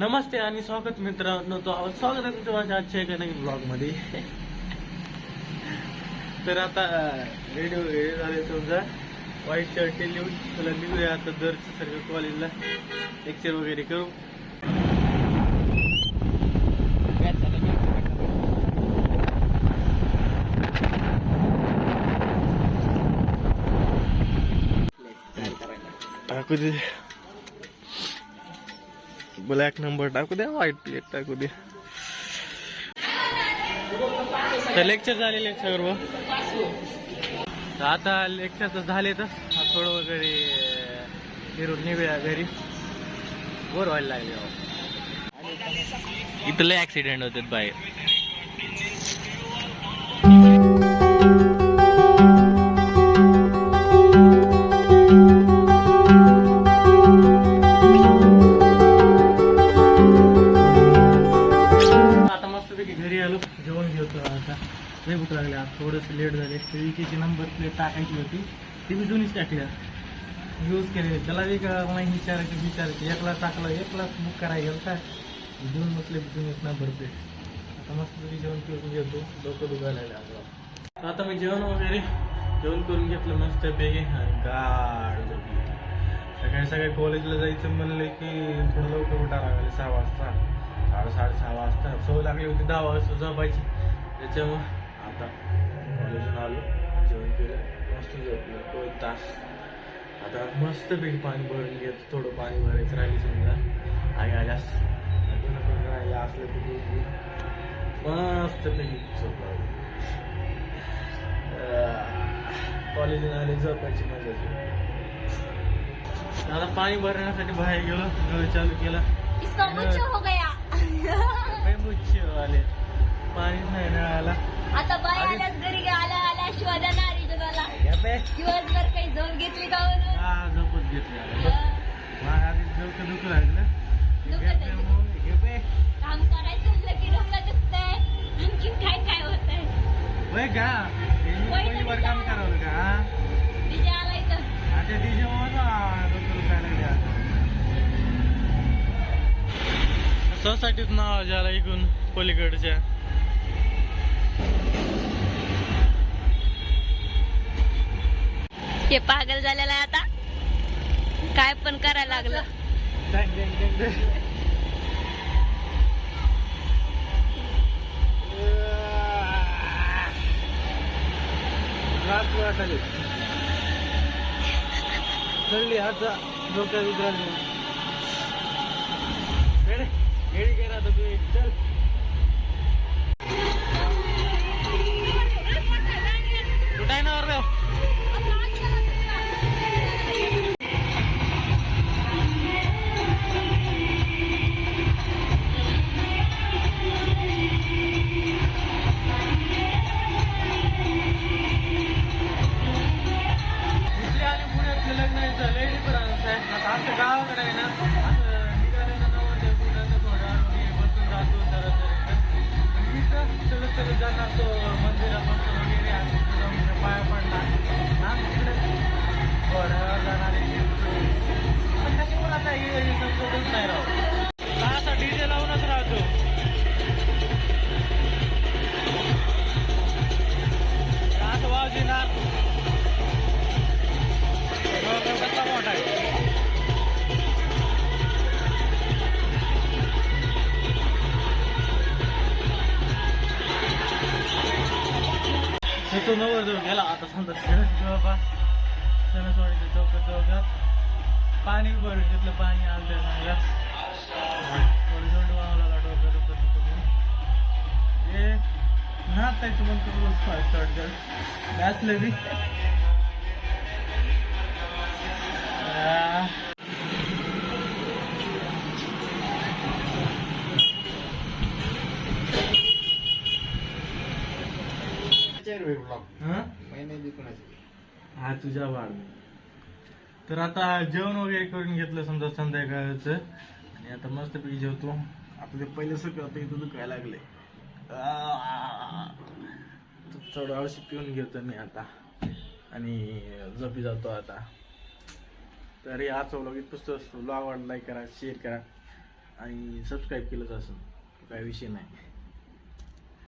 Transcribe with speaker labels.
Speaker 1: नमस्ते आणि स्वागत मित्रांनो. तो आवाज स्वागत आहे तुमच्या माझ्या आजच्या एका नवीन ब्लॉगमध्ये तर आता रेडिओ हे झाले समजा. व्हाईट शर्ट लिहून तुला निघूया आता दरच्या सर्व कॉलेजला लेक्चर वगैरे करू. टाकू दे ब्लॅक नंबर टाकू द्या व्हाईट प्लेट टाकू दे तर लेक्चर झाले लेक्चर तर आता लेक्चर तर झाले तर थोडं वगैरे फिरून निघूया घरी. बोर व्हायला लागले अहो. इथं लय ऍक्सिडेंट होते बाहेर. आज थोडंसं लेट झाले विकीची नंबर प्लेट टाकायची होती. ती मी जुनीच टाकली. यूज केलेली. त्याला एक नाही विचारायची विचारायची. एकला टाकला एकला बुक करायला गेलं काय दोन बसले जुनीच नंबर प्लेट आता तुम्ही जेवण करून घेतो. डोकं दुखायला लागलं. आता मी जेवण वगैरे जेवण करून घेतलं मस्तपैकी. आणि गाड सकाळी सकाळी कॉलेजला जायचं म्हणलं की थोडं लवकर उठा लागले. सहा वाजता. साडे सहा वाजता. सवय लागली होती दहा वाजता झोपायची. त्याच्यामुळं आता कॉलेजून आलो जेवण केलं मस्त झोपलं. दोन तास. आता मस्तपैकी पाणी भरून घेत थोडं पाणी भरायचं राहिली समजा. आई आल्यास. राहिलं असलं दूध घेऊन मस्तपैकी झोपला कॉलेजून आले झोपायची मजा आता पाणी भरण्यासाठी बाहेर गेलो नळ चालू केला.
Speaker 2: इसका मुच्छ हो गया.
Speaker 1: काही मुच्छे आले. पाणी नाही नळाला
Speaker 2: आता बाय दिवसभर काही झोप घेतली का म्हणून
Speaker 1: हा झोपच घेतली आता.
Speaker 2: अं,
Speaker 1: मला आधी डोकं दुखू लागलं
Speaker 2: दुखत आहे,
Speaker 1: बे.
Speaker 2: काम करायचं म्हणलं की डोकं दुखतंय. आणखीन काय काय होतंय?
Speaker 1: होय का? हे मी
Speaker 2: होय,
Speaker 1: पहिलीवार काम करावं का हा?
Speaker 2: विजय आला इथं
Speaker 1: आता DJ वाजवा, डोकं दुखायला लागले आता. सोसायटीत नाव ज्याला ऐकून पलीकडच्या.
Speaker 2: हे पागल झालेला आहे आता. काय पण करायला लागलं.
Speaker 1: डंग, चढली आता डोक्यात विचार करा चल. तो नवर नवरदेव गेला. आता समजा जवळपास सणसवाडीच्या चौकात चौकात पाणी भरून घेतलं पाणी आलं त्या चांगलं थोडं जोड डोक्या डोकं हे नाचायचं म्हणतो रोज फास्ट स्टार्ट कर नाचलं हा तुझ्या वाढ. तर आता जेवण वगैरे करून घेतलं समजा संध्याकाळचं. आणि आता मस्तपैकी जेवतो. आपले पहिले सगळं आता इथं दुखायला लागले थोडं औषध पिऊन घेतो मी आता. आणि झोपी जातो आता. तर आज व्लॉग इथं पुस्तक व्लॉग आवडला लाईक करा शेअर करा. आणि सबस्क्राईब केलंच असं काही विषय नाही.